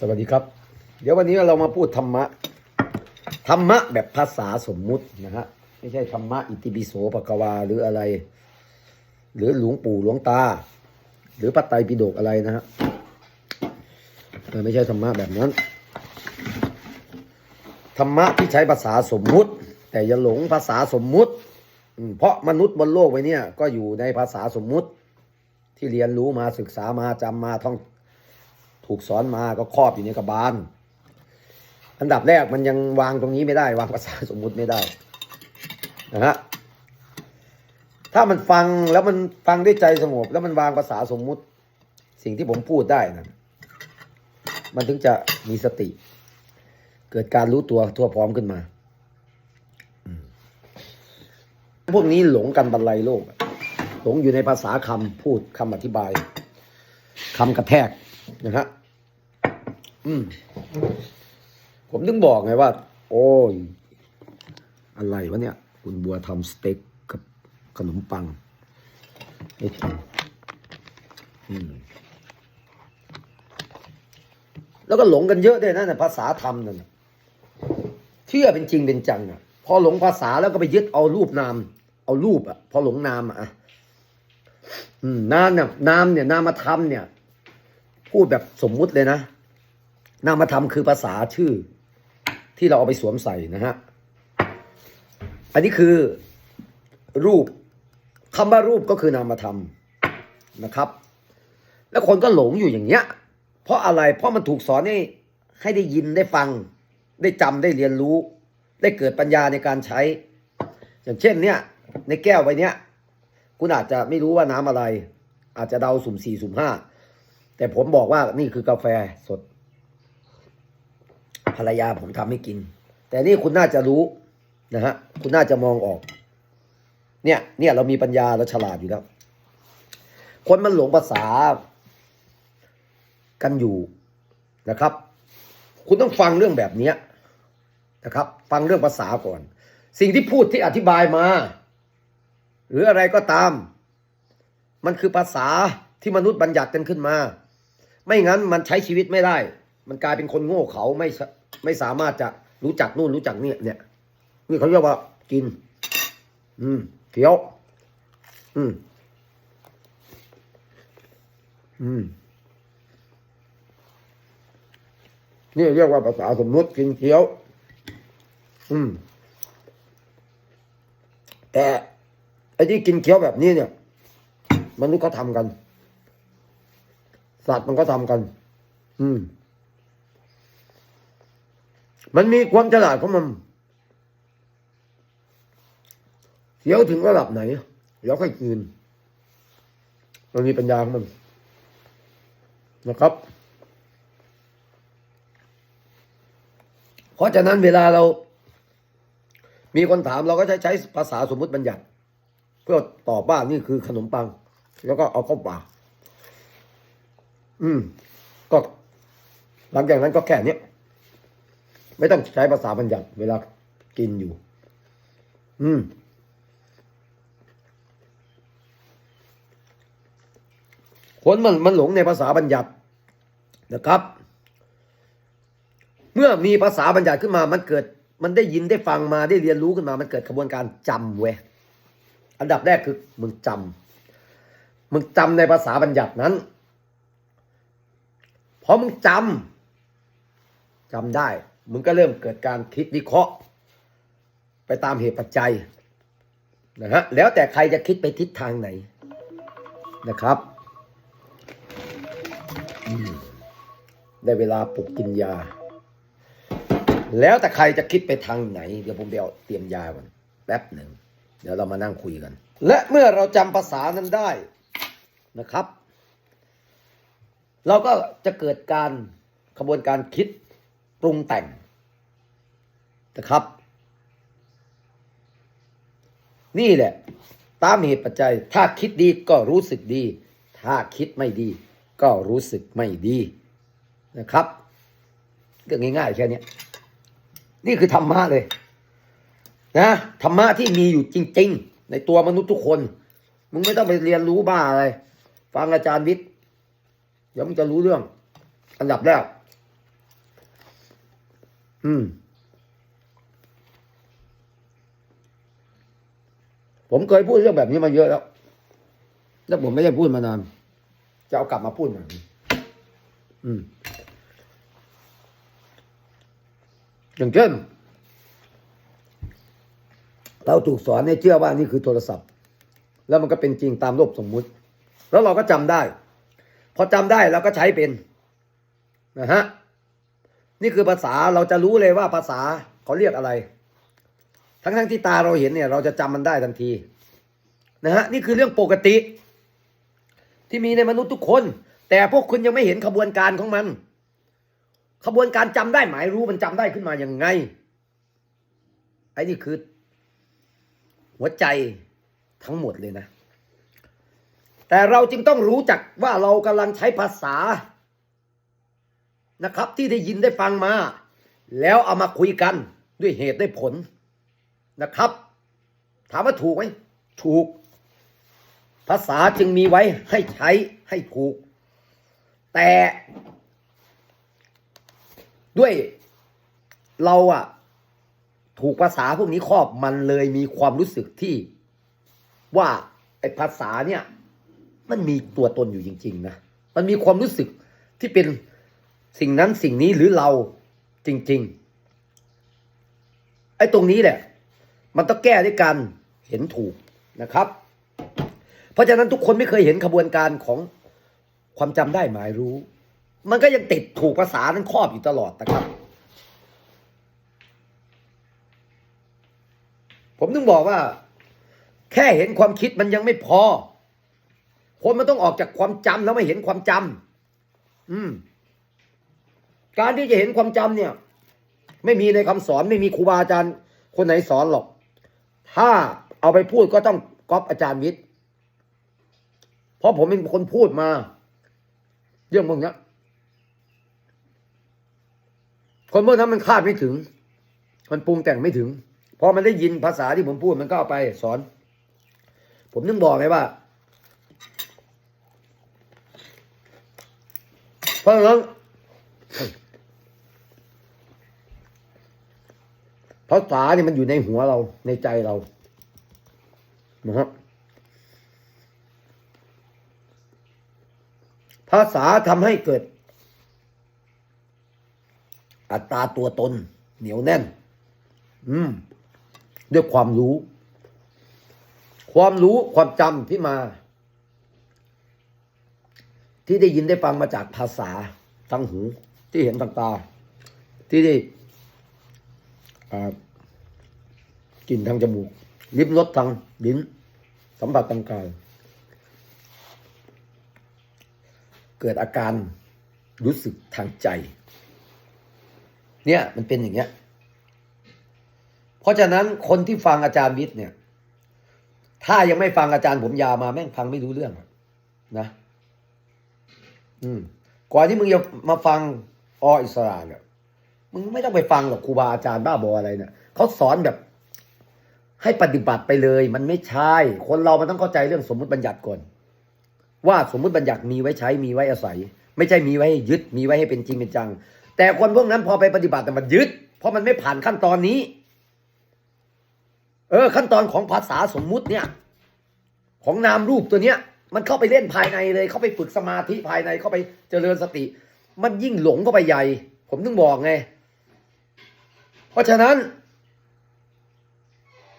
สวัสดีครับ เดี๋ยววันนี้เรามาพูดธรรมะ ธรรมะแบบภาษาสมมุตินะฮะ ไม่ใช่ธรรมะอิติปิโสปะกวาหรืออะไร หรือหลวงปู่หลวงตา หรือพระไตรปิฎกอะไรนะฮะไม่ใช่ธรรมะแบบนั้น ธรรมะที่ใช้ภาษาสมมุติ แต่อย่าหลงภาษาสมมุติเพราะมนุษย์บนโลกใบเนี้ยก็อยู่ในภาษาสมมุติ ที่เรียนรู้มาศึกษามาจำมาท่อง ถูกสอนมาก็ครอบอยู่ในกระบาล อันดับแรกมันยังวางตรงนี้ไม่ได้ วางภาษาสมมุติไม่ได้นะฮะถ้ามันฟังแล้วมันฟังด้วยใจสงบ แล้วมันวางภาษาสมมุติ สิ่งที่ผมพูดได้นะมันถึงจะมีสติ เกิดการรู้ตัวทั่วพร้อมขึ้นมาพวกนี้หลงกันบรรลัยโลก หลงอยู่ในภาษาคำพูดคำอธิบายคำกระแทกนะฮะ อืม ผมถึงบอกไงว่า โอ้ย อะไรวะเนี่ย คุณบัวทำสเต็กกับขนมปังไม่กินอืมแล้วก็หลงกันเยอะด้วยนะในภาษาธรรมนั่นน่ะเชื่อเป็นจริงเป็นจังอะ พอหลงภาษาแล้วก็ไปยึดเอารูปนาม เอารูปอะ พอหลงนามอะอืมนามเนี่ยนามเนี่ยนามธรรมเนี่ย พูดแบบสมมุติเลยนะ นามธรรมคือภาษาชื่อ ที่เราเอาไปสวมใส่นะฮะ อันนี้คือรูปคำว่ารูปก็คือนามธรรมนะครับ แล้วคนก็หลงอยู่อย่างเงี้ย เพราะอะไร เพราะมันถูกสอนให้ให้ได้ยินได้ฟัง ได้จำได้เรียนรู้ ได้เกิดปัญญาในการใช้ อย่างเช่นเนี่ย ในแก้วใบเนี้ยคุณอาจจะไม่รู้ว่าน้ำอะไร อาจจะเดาสุ่มสี่สุ่มห้าแต่ผมบอกว่านี่คือกาแฟสด ภรรยาผมทำให้กิน แต่นี่คุณน่าจะรู้นะฮะคุณน่าจะมองออก เนี่ยเนี่ยเรามีปัญญาเราฉลาดอยู่แล้ว คนมันหลงภาษากันอยู่นะครับ คุณต้องฟังเรื่องแบบนี้นะครับ ฟังเรื่องภาษาก่อน สิ่งที่พูดที่อธิบายมา หรืออะไรก็ตาม มันคือภาษาที่มนุษย์บัญญัติกันขึ้นมา ไม่งั้นมันใช้ชีวิตไม่ได้ มันกลายเป็นคนโง่เขาไม่ ไม่สามารถจะรู้จักนู่นรู้จักเนี่ยเนี่ยนี่เขาเรียกว่ากิน อืมเคี้ยว อืม อืมนี่เรียกว่าภาษาสมมุติกินเคี้ยว อืม แต่ไอ้ที่กินเคี้ยวแบบนี้เนี่ยมนุษย์เขาทำกัน สัตว์มันก็ทำกัน อืม มันมีความฉลาดของมันเคี้ยวถึงระดับไหนเดี๋ยวค่อยคืน มันมีปัญญาของมันนะครับ เพราะฉะนั้นเวลาเรา มีคนถามเราก็ใช้ใช้ภาษาสมมติบัญญัติ เพื่อตอบว่านี่คือขนมปัง แล้วก็เอาเข้าปากอืม ก็ หลังจากนั้นก็แค่เนี้ย ไม่ต้องใช้ภาษาบัญญัติเวลากินอยู่ อืม คนมันมันหลงในภาษาบัญญัตินะครับ เมื่อมีภาษาบัญญัติขึ้นมา มันเกิด มันได้ยินได้ฟังมาได้เรียนรู้ขึ้นมา มันเกิดกระบวนการจำเว้ยอันดับแรกคือมึงจำมึงจำในภาษาบัญญัตินั้นพอมึงจำจำได้ มึงก็เริ่มเกิดการคิดวิเคราะห์ ไปตามเหตุปัจจัยนะฮะแล้วแต่ใครจะคิดไปทิศทางไหนนะครับได้เวลาปลุกกินยา แล้วแต่ใครจะคิดไปทางไหน เดี๋ยวผมเดี๋ยวเตรียมยาก่อนแป๊บหนึ่ง เดี๋ยวเรามานั่งคุยกัน และเมื่อเราจำภาษานั้นได้นะครับ เราก็จะเกิดการขบวนการคิด ปรุงแต่งนะครับ นี่แหละ ตามเหตุปัจจัย ถ้าคิดดีก็รู้สึกดี ถ้าคิดไม่ดี ก็รู้สึกไม่ดีนะครับเรื่องง่ายๆแค่นี้นี่คือธรรมะเลยนะธรรมะที่มีอยู่จริง ๆ ในตัวมนุษย์ทุกคน มึงไม่ต้องไปเรียนรู้บ้าอะไร ฟังอาจารย์วิทย์เดี๋ยวมึงจะรู้เรื่อง อันดับแรก อืม ผมเคยพูดเรื่องแบบนี้มาเยอะแล้ว แล้วผมไม่ได้พูดมานาน จะเอากลับมาพูดใหม่อืม อย่างเช่น เราถูกสอนให้เชื่อว่านี่คือโทรศัพท์ แล้วมันก็เป็นจริงตามโลกสมมุติ แล้วเราก็จำได้ พอจำได้เราก็ใช้เป็นนะฮะ นี่คือภาษาเราจะรู้เลยว่าภาษาเขาเรียกอะไร ทั้งทั้งๆที่ตาเราเห็นเนี่ย เราจะจำมันได้ทันที นะฮะนี่คือเรื่องปกติ ที่มีในมนุษย์ทุกคน แต่พวกคุณยังไม่เห็นขบวนการของมัน ขบวนการจำได้หมายรู้มันจำได้ขึ้นมาอย่างไงไอ้นี่คือ หัวใจทั้งหมดเลยนะ แต่เราจึงต้องรู้จักว่าเรากำลังใช้ภาษา นะครับ ที่ได้ยินได้ฟังมา แล้วเอามาคุยกันด้วยเหตุด้วยผลนะครับ ถามว่าถูกไหมถูก ภาษาจึงมีไว้ให้ใช้ให้ถูก แต่ด้วยเราอะถูกภาษาพวกนี้ครอบมันเลยมีความรู้สึกที่ว่าไอ้ภาษาเนี่ย มันมีตัวตนอยู่จริง ๆ นะ มันมีความรู้สึกที่เป็น สิ่งนั้นสิ่งนี้หรือเราจริง ๆ ไอ้ตรงนี้แหละ มันต้องแก้ด้วยการเห็นถูกนะครับ เพราะฉะนั้นทุกคนไม่เคยเห็นขบวนการของความจำได้หมายรู้ มันก็ยังติดถูกภาษานั้นครอบอยู่ตลอดนะครับ ผมถึงบอกว่า แค่เห็นความคิดมันยังไม่พอ คนมันต้องออกจากความจำแล้วม่เห็นความจำอืม การที่จะเห็นความจำเนี่ย ไม่มีในคำสอนไม่มีครูบาอาจารย์ คนไหนสอนหรอก ถ้าเอาไปพูดก็ต้องก๊อปอาจารย์วิทย์เพราะผมเป็นคนพูดมา เรื่องพวกนี้คนพวกนั้นมันคาดไม่ถึง มันปรุงแต่งไม่ถึงพอมันได้ยินภาษาที่ผมพูดมันก็เอาไปสอน ผมนึงบอกไงว่าเพราะฉะนั้น ภาษาเนี่ยมันอยู่ในหัวเราในใจเรานะครับภาษาทำให้เกิด อัตราตัวตน เหนียวแน่น อืม ด้วยความรู้ ความรู้ความจำที่มา ที่ได้ยินได้ฟังมาจากภาษาทางหู ที่เห็นทางตา ที่ได้ กลิ่นทางจมูกลิ้มรสทางลิ้นสัมผัสทางกายเกิดอาการรู้สึกทางใจ เนี่ยมันเป็นอย่างเงี้ย เพราะฉะนั้นคนที่ฟังอาจารย์วิทย์เนี่ย ถ้ายังไม่ฟังอาจารย์ผมยาวมาแม่งฟังไม่รู้เรื่องนะ อืมก่อนที่มึงจะมาฟังออิสระเนี่ย มึงไม่ต้องไปฟังหรอกครูบาอาจารย์บ้าบออะไรเนี่ยเขาสอนแบบ ให้ปฏิบัติไปเลย มันไม่ใช่ คนเรามันต้องเข้าใจเรื่องสมมุติบัญญัติก่อน ว่าสมมุติบัญญัติมีไว้ใช้มีไว้อาศัย ไม่ใช่มีไว้ให้ยึดมีไว้ให้เป็นจริงเป็นจัง แต่คนพวกนั้นพอไปปฏิบัติแต่มันยึด เพราะมันไม่ผ่านขั้นตอนนี้ เออ ขั้นตอนของภาษาสมมุติเนี่ย ของนามรูปตัวเนี้ย มันเข้าไปเล่นภายในเลย เข้าไปฝึกสมาธิภายในเข้าไปเจริญสติ มันยิ่งหลงเข้าไปใหญ่ ผมถึงบอกไง ราะฉะนั้น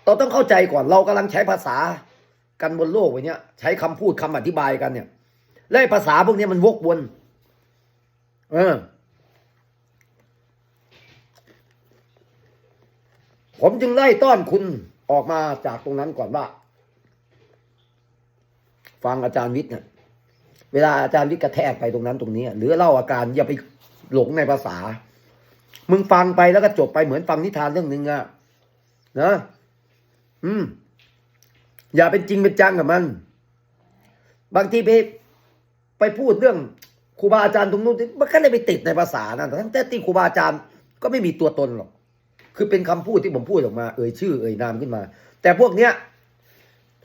เราต้องเข้าใจก่อนเรากำลังใช้ภาษากันบนโลกว้เนี้ยใช้คำพูดคำอธิบายกันเนี่ยและภาษาพวกนี้มันวกวนเออผมจึงไล่ต้อนคุณออกมาจากตรงนั้นก่อนว่า ฟังอาจารย์วิทย์เนี่ยเวลาอาจารย์วิทย์กระแทกไปตรงนั้นตรงนี้ หรือเล่าอาการอย่าไปหลงในภาษา มึงฟังไปแล้วก็จบไปเหมือนฟังนิทานเรื่องหนึ่งอะนะอืม อย่าเป็นจริงเป็นจังกับมัน บางทีไปไปพูดเรื่องครูบาอาจารย์ตรงนู้นมันก็เลยไปติดในภาษานั่นทั้งแต่ที่ครูบาอาจารย์ก็ไม่มีตัวตนหรอก คือเป็นคำพูดที่ผมพูดออกมา เอ่ยชื่อ เอ่ยนามขึ้นมา แต่พวกเนี้ย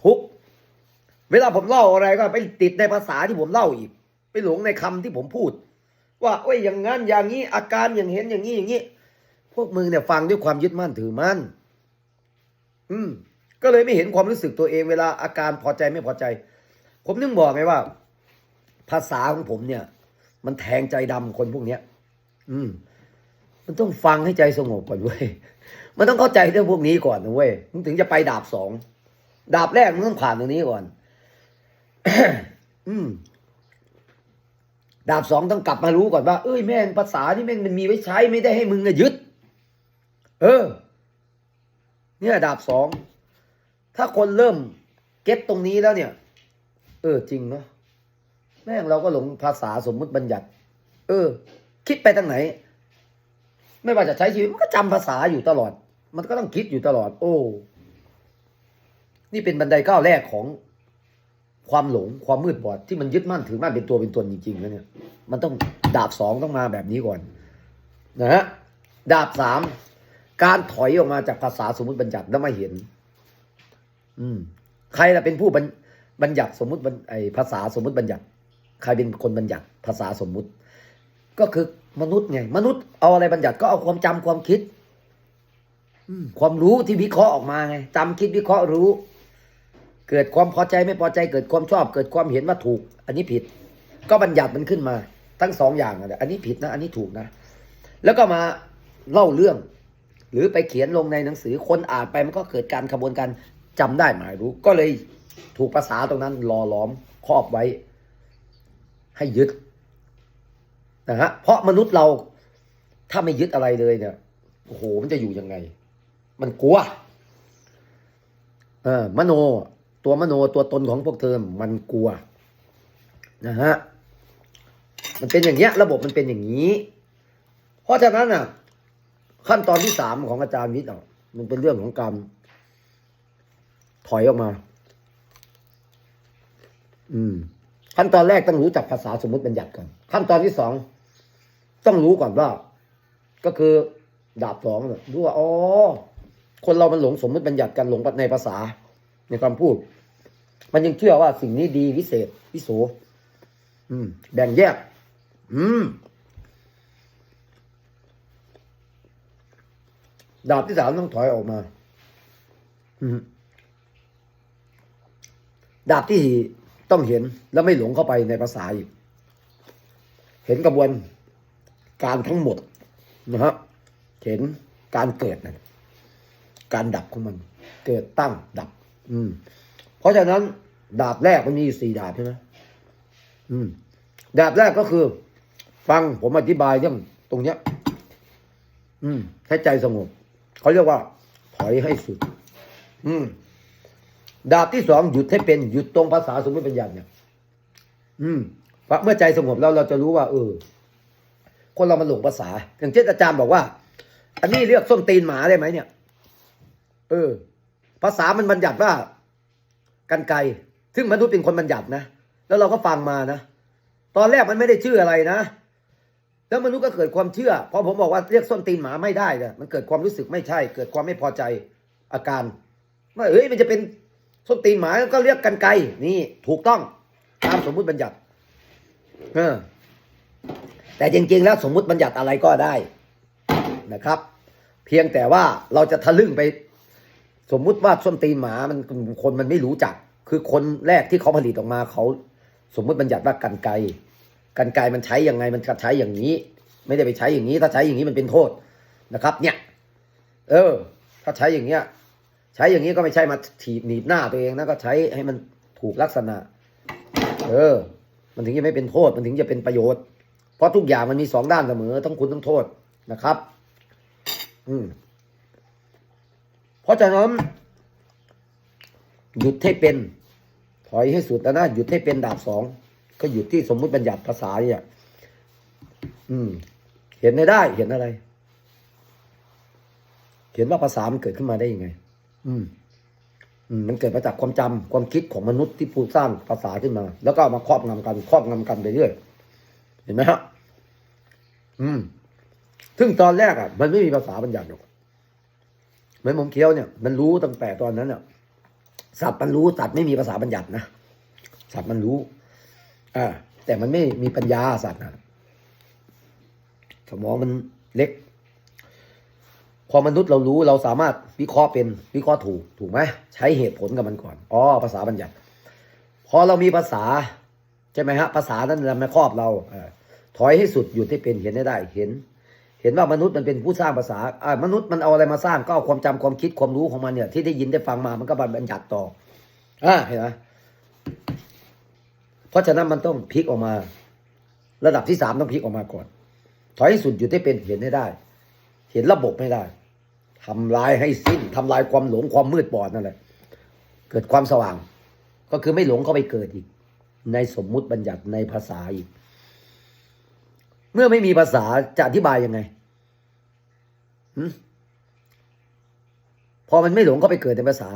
ทุก เวลาผมเล่าอะไรก็ไปติดในภาษาที่ผมเล่าอีก ไปหลงในคำที่ผมพูด ว่าโอ้ยอย่างนั้นอย่างนี้อาการอย่างเห็นอย่างนี้อย่างนี้พวกมึงเนี่ยฟังด้วยความยึดมั่นถือมั่น อืม ก็เลยไม่เห็นความรู้สึกตัวเองเวลาอาการพอใจไม่พอใจ ผมนึกบอกไงว่า ภาษาของผมเนี่ย มันแทงใจดำคนพวกเนี้ย อืม มันต้องฟังให้ใจสงบก่อนเว้ย มันต้องเข้าใจเรื่องพวกนี้ก่อนนะเว้ย มึงถึงจะไปดาบสอง ดาบแรกมึงต้องผ่านตรงนี้ก่อน อืม ดาบสองต้องกลับมารู้ก่อนว่า เอ้ยแม่งภาษานี่แม่งมันมีไว้ใช้ไม่ได้ให้มึงอะยึด เออ เนี่ยดาบสอง ถ้าคนเริ่มเก็ตตรงนี้แล้วเนี่ย เออจริงเนาะแม่งเราก็หลงภาษาสมมุติบัญญัติ เออ คิดไปทางไหน ไม่ว่าจะใช้ชีวิตมันก็จำภาษาอยู่ตลอด มันก็ต้องคิดอยู่ตลอด โอ้ นี่เป็นบันไดก้าวแรกของ ความหลงความมืดบอดที่มันยึดมั่นถือมั่นเป็นตัวเป็นตนจริงๆแล้วเนี่ยมันต้องดาบสองต้องมาแบบนี้ก่อนนะฮะดาบสามการถอยออกมาจากภาษาสมมติบัญญัติแล้วมาเห็น อืม ใครล่ะเป็นผู้บัญบัญญัติสมมุติบัญไอภาษาสมมติบัญญัติ ใครเป็นคนบัญญัติภาษาสมมุติ ก็คือมนุษย์ไงมนุษย์เอาอะไรบัญญัติก็เอาความจำความคิดอืความรู้ที่วิเคราะห์ออกมาไงจำคิดวิเคราะห์รู้ เกิดความพอใจไม่พอใจเกิดความชอบ เกิดความเห็นว่าถูก อันนี้ผิด ก็บัญญัติมันขึ้นมา ทั้งสองอย่างอันนี้ผิดนะ อันนี้ถูกนะ แล้วก็มาเล่าเรื่อง หรือไปเขียนลงในหนังสือคนอ่านไปมันก็เกิดการขบวนการจำได้หมายรู้ ก็เลยถูกภาษาตรงนั้นหล่อหลอมครอบไว้ ให้ยึดนะฮะเพราะมนุษย์เราถ้าไม่ยึดอะไรเลยเนี่ยโอ้โหมันจะอยู่ยังไง มันกลัวเออมโน ตัวมโนตัวตนของพวกเธอมันกลัวนะฮะมันเป็นอย่างเงี้ย ระบบมันเป็นอย่างนี้ เพราะฉะนั้นอะ ขั้นตอนที่สามของอาจารย์วิทย์อะมันเป็นเรื่องของการถอยออกมา อืม ขั้นตอนแรกต้องรู้จักภาษาสมมติบัญญัติก่อนขั้นตอนที่สองต้องรู้ก่อนว่า ก็คือดาบสองรู้ว่าอ๋อคนเรามันหลงสมมติบัญญัติกันหลงในภาษา ในคำพูด มันยังเชื่อว่าสิ่งนี้ดีวิเศษวิโสอืม แบ่งแยก อืม ดาบที่สามต้องถอยออกมา อืมดาบที่ต้องเห็นแล้วไม่หลงเข้าไปในภาษาอีก เห็นกระบวนการทั้งหมดนะฮะเห็นการเกิดนะการดับของมัน เกิดตั้งดับ อืม เพราะฉะนั้น ดาบแรกมันมีสี่ดาบใช่ไหมอืม ดาบแรกก็คือ ฟังผมอธิบายเรื่องตรงเนี้ย อืมให้ใจสงบเขาเรียกว่า ถอยให้สุด อืม ดาบที่สองหยุดให้เป็นหยุดตรงภาษาสมมติปัญญาเนี่ยอืมเพราะเมื่อใจสงบแล้วเราจะรู้ว่า เออ คนเรามันหลงภาษา อย่างเช่นอาจารย์บอกว่า อันนี้เรียกส้นตีนหมาได้ไหมเนี่ย เออ ภาษามันบัญญัติว่ากันไกร ซึ่งมนุษย์เป็นคนบัญญัตินะ แล้วเราก็ฟังมานะ ตอนแรกมันไม่ได้ชื่ออะไรนะ แล้วมนุษย์ก็เกิดความเชื่อ พอผมบอกว่าเรียกส้นตีนหมาไม่ได้เนี่ยมันเกิดความรู้สึกไม่ใช่ เกิดความไม่พอใจอาการว่าเอ้ยมันจะเป็นส้นตีนหมาก็เรียกกันไกรนี่ถูกต้องตามสมมุติบัญญัติเออแต่จริงๆแล้วสมมุติบัญญัติอะไรก็ได้นะครับ เพียงแต่ว่าเราจะทะลึ่งไป สมมุติว่าส้นตีนหมามันคนมันไม่รู้จัก คือคนแรกที่เขาผลิตออกมาเขาสมมติบัญญัติว่ากันไกกันไกมันใช้ยังไงมันใช้อย่างนี้ ไม่ได้ไปใช้อย่างนี้ ถ้าใช้อย่างนี้มันเป็นโทษนะครับ เนี่ย เออ ถ้าใช้อย่างเงี้ย ใช้อย่างนี้ก็ไม่ใช่มาถีบหนีบหน้าตัวเองนะก็ใช้ให้มันถูกลักษณะ เออ มันถึงจะไม่เป็นโทษ มันถึงจะเป็นประโยชน์ เพราะทุกอย่างมันมีสองด้านเสมอทั้งคุณทั้งโทษนะครับ อืมเพราะฉะนั้น หยุดให้เป็น ถอยให้สุดนะหยุดให้เป็นดาบสองก็หยุดที่สมมุติบัญญัติภาษาเนี่ย อืม เห็นไม่ได้เห็นอะไร เห็นว่าภาษามันเกิดขึ้นมาได้ยังไง อืมอืมมันเกิดมาจากความจำความคิดของมนุษย์ที่ผู้สร้างภาษาขึ้นมา แล้วก็มาครอบงำกันครอบงำกันไปเรื่อยเห็นไหมฮะอืมซึ่งตอนแรกอะ มันไม่มีภาษาบัญญัติหรอกเหมือนผมเคี้ยวเนี่ย มันรู้ตั้งแต่ตอนนั้นอะ สัตว์มันรู้สัตว์ไม่มีภาษาบัญญัตินะสัตว์มันรู้อ่าแต่มันไม่มีปัญญาสัตว์นะสมองมันเล็ก พอมนุษย์เรารู้เราสามารถวิเคราะห์เป็นวิเคราะห์ถูกถูกไหมใช้เหตุผลกับมันก่อนอ๋อภาษาบัญญัติ พอเรามีภาษาใช่ไหมฮะภาษานั้นนำมาครอบเราออถอยให้สุดหยุดให้เป็นเห็นได้ได้เห็น เห็นว่ามนุษย์มันเป็นผู้สร้างภาษาอ่ามนุษย์มันเอาอะไรมาสร้างก็เอาความจำความคิดความรู้ของมันเนี่ย ที่ได้ยินได้ฟังมามันก็บัญญัติต่ออ่าเห็นไหมเพราะฉะนั้นมันต้องพลิกออกมา ระดับที่สามต้องพลิกออกมาก่อน ถอยให้สุดหยุดให้เป็นเห็นให้ได้ เห็นระบบไม่ได้ทำลายให้สิ้นทำลายความหลงความมืดบอดนั่นแหละเกิดความสว่าง ก็คือไม่หลงเข้าไปเกิดอีก ในสมมุติบัญญัติในภาษาอีก เมื่อไม่มีภาษาจะอธิบายยังไง พอมันไม่หลงเข้าไปเกิดในภาษา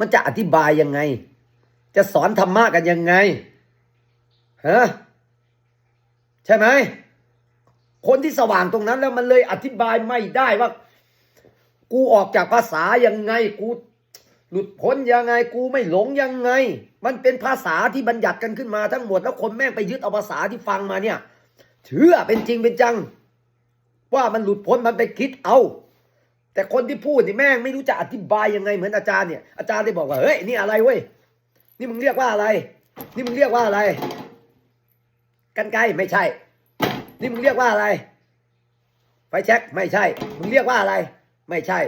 มันจะอธิบายยังไง จะสอนธรรมะกันยังไงฮะใช่ไหมคนที่สว่างตรงนั้นแล้วมันเลยอธิบายไม่ได้ว่า กูออกจากภาษายังไง กูหลุดพ้นยังไง กูไม่หลงยังไง มันเป็นภาษาที่บัญญัติกันขึ้นมาทั้งหมดแล้วคนแม่งไปยึดเอาภาษาที่ฟังมาเนี่ยเชื่อเป็นจริงเป็นจัง ว่ามันหลุดพ้นมันไปคิดเอา แต่คนที่พูดนี่แม่งไม่รู้จะอธิบายยังไงเหมือนอาจารย์เนี่ยอาจารย์ได้บอกว่าเฮ้ยนี่อะไรเว้ยนี่มึงเรียกว่าอะไร นี่มึงเรียกว่าอะไร กันไกไม่ใช่ นี่มึงเรียกว่าอะไร ไฟแช็กไม่ใช่ มึงเรียกว่าอะไร ไม่ใช่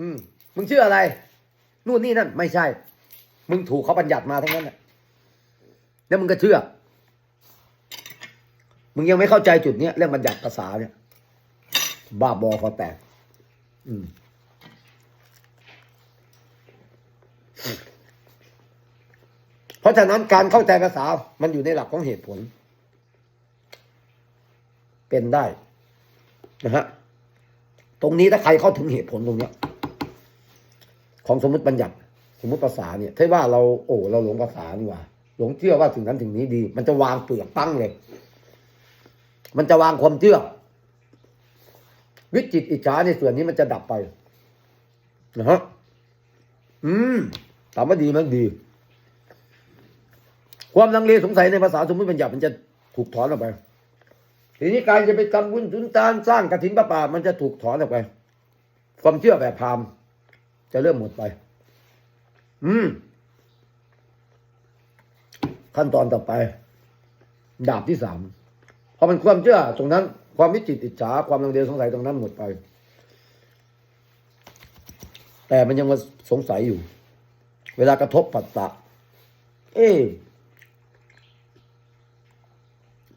อืมมึงชื่ออะไร นู่นนี่นั่น ไม่ใช่ มึงถูกเขาบัญญัติมาทั้งนั้นแหละแล้วมึงก็เชื่อ มึงยังไม่เข้าใจจุดเนี้ยเรื่องบัญญัติภาษาเนี่ย บ้าบอคอแตก อืมเพราะฉะนั้นการเข้าใจภาษา มันอยู่ในหลักของเหตุผล เป็นได้นะฮะ ตรงนี้ถ้าใครเข้าถึงเหตุผลตรงเนี้ย ของสมมติบัญญัติ สมมติภาษาเนี่ยถ้าว่าเราโอ้เราหลงภาษานี่ว่า หลงเชื่อว่าถึงนั้นถึงนี้ดี มันจะวางเปลือกตั้งเลย มันจะวางความเชื่อ วิจิตอิจฉาในส่วนนี้มันจะดับไปนะฮะอืมถามว่าดีมันดี ความลังเลสงสัยในภาษาสมมติบัญญัติมันจะถูกถอนออกไป ทีนี้การจะไปทำบุญสุนทานสร้างกระถินพระป่า มันจะถูกถอนออกไป ความเชื่อแบบพราหมณ์จะเริ่มหมดไป อืม ขั้นตอนต่อไป ดาบที่สามพอมันความเชื่อตรงนั้น ความวิจิตอิจฉาความลังเลสงสัยตรงนั้นหมดไป แต่มันยังมาสงสัยอยู่ เวลากระทบปัสสะเอ๊ะ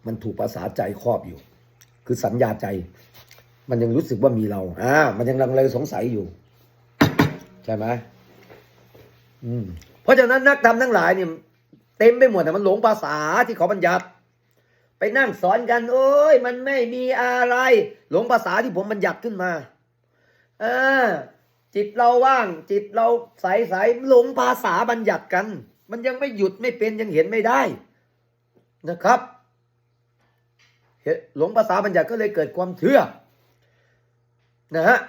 มันถูกภาษาใจครอบอยู่ คือสัญญาใจ มันยังรู้สึกว่ามีเราอ่ามันยังลังเลสงสัยอยู่ ใช่ไหมอืมเพราะฉะนั้นนักธรรมทั้งหลายเนี่ยเต็มไปหมดแต่มันหลงภาษาที่เขาบัญญัติ ไปนั่งสอนกัน โอ้ย มันไม่มีอะไร หลงภาษาที่ผมบัญญัติขึ้นมาเออจิตเราว่าง จิตเราใสใสหลงภาษาบัญญัติกัน มันยังไม่หยุดไม่เป็นยังเห็นไม่ได้นะครับหลงภาษาบัญญัติก็เลยเกิดความเชื่อนะฮะ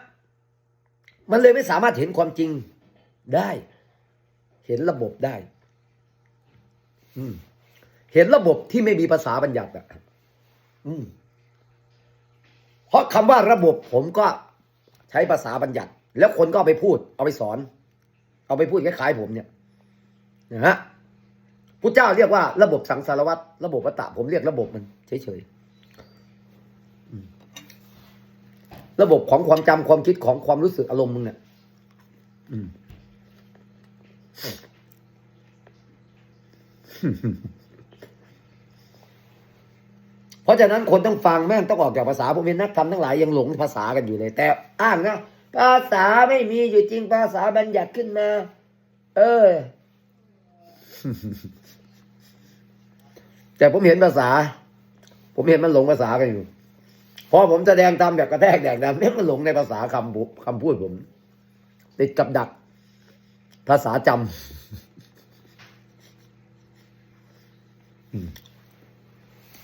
มันเลยไม่สามารถเห็นความจริงได้ เห็นระบบได้ อืม เห็นระบบที่ไม่มีภาษาบัญญัติอะอืมเพราะคำว่าระบบผมก็ใช้ภาษาบัญญัติ แล้วคนก็เอาไปพูด เอาไปสอน เอาไปพูดคล้ายๆผมเนี่ยนะฮะพุทธเจ้าเรียกว่าระบบสังสารวัตรระบบวัตตะผมเรียกระบบมันเฉยๆระบบของความจำความคิดของความรู้สึกอารมณ์มึงเนี่ยอืม เพราะฉะนั้นคนต้องฟังแม่งต้องออกจากภาษาผมเป็นนักธรรมทั้งหลายยังหลงภาษากันอยู่เลย แต่อ้างนะภาษาไม่มีอยู่จริงภาษาบัญญัติขึ้นมา เออ แต่ผมเห็นภาษา ผมเห็นมันหลงภาษากันอยู่พอผมแสดงตามแบบกระแทกแดกดำเนี่ยมันหลงในภาษาคำคำพูดผมติดกับดัก ภาษาจำ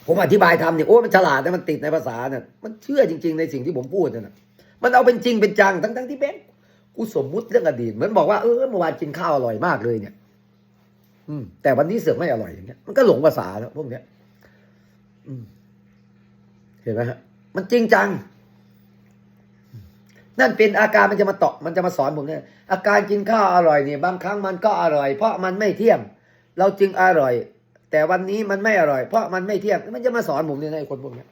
ผมอธิบายทำเนี่ยโอ้มันฉลาดแต่มันติดในภาษาเนี่ยมันเชื่อจริง ๆ ในสิ่งที่ผมพูดเนี่ยนะมันเอาเป็นจริงเป็นจังทั้งๆที่แบงกูสมมุติเรื่องอดีตเหมือนบอกว่าเออเมื่อวานกินข้าวอร่อยมากเลยเนี่ย อืม แต่วันนี้เสือกไม่อร่อยอย่างเงี้ยมันก็หลงภาษาแล้วพวกเนี้ย อืม เห็นไหมฮะมันจริงจัง นั่นเป็นอาการมันจะมาตอกมันจะมาสอนผมเนี่ยอาการกินข้าวอร่อยเนี่ยบางครั้งมันก็อร่อย เพราะมันไม่เที่ยงเราจึงอร่อย แต่วันนี้มันไม่อร่อย เพราะมันไม่เที่ยงมันจะมาสอนผมเนี่ยนะไอ้คนพวกนี้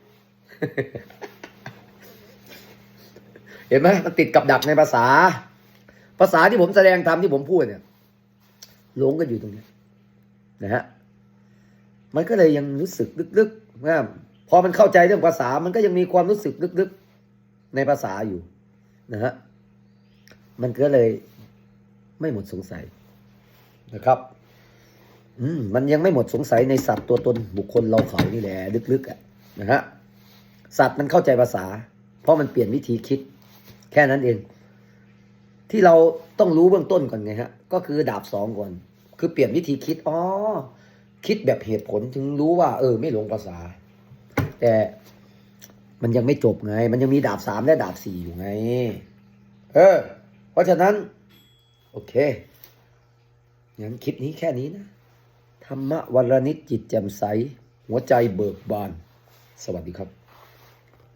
เห็นไหมมันติดกับดักในภาษา ภาษาที่ผมแสดงทำที่ผมพูดเนี่ยหลงกันอยู่ตรงนี้นะฮะมันก็เลยยังรู้สึกลึกๆว่าพอมันเข้าใจเรื่องภาษา มันก็ยังมีความรู้สึกลึกๆในภาษาอยู่นะฮะมันก็เลยไม่หมดสงสัยนะครับ อืมมันยังไม่หมดสงสัยในสัตว์ตัวตนบุคคลเราเขานี่แหละลึกๆอะนะฮะสัตว์มันเข้าใจภาษา เพราะมันเปลี่ยนวิธีคิด แค่นั้นเอง ที่เราต้องรู้เบื้องต้นก่อนไงฮะ ก็คือดาบสองก่อน คือเปลี่ยนวิธีคิดอ๋อคิดแบบเหตุผลถึงรู้ว่า เออ ไม่หลงภาษา แต่มันยังไม่จบไง มันยังมีดาบสามและดาบสี่อยู่ไง เออ เพราะฉะนั้น โอเคงั้นคลิปนี้แค่นี้นะ ธรรมะวันละนิดจิตแจ่มใส หัวใจเบิกบาน สวัสดีครับ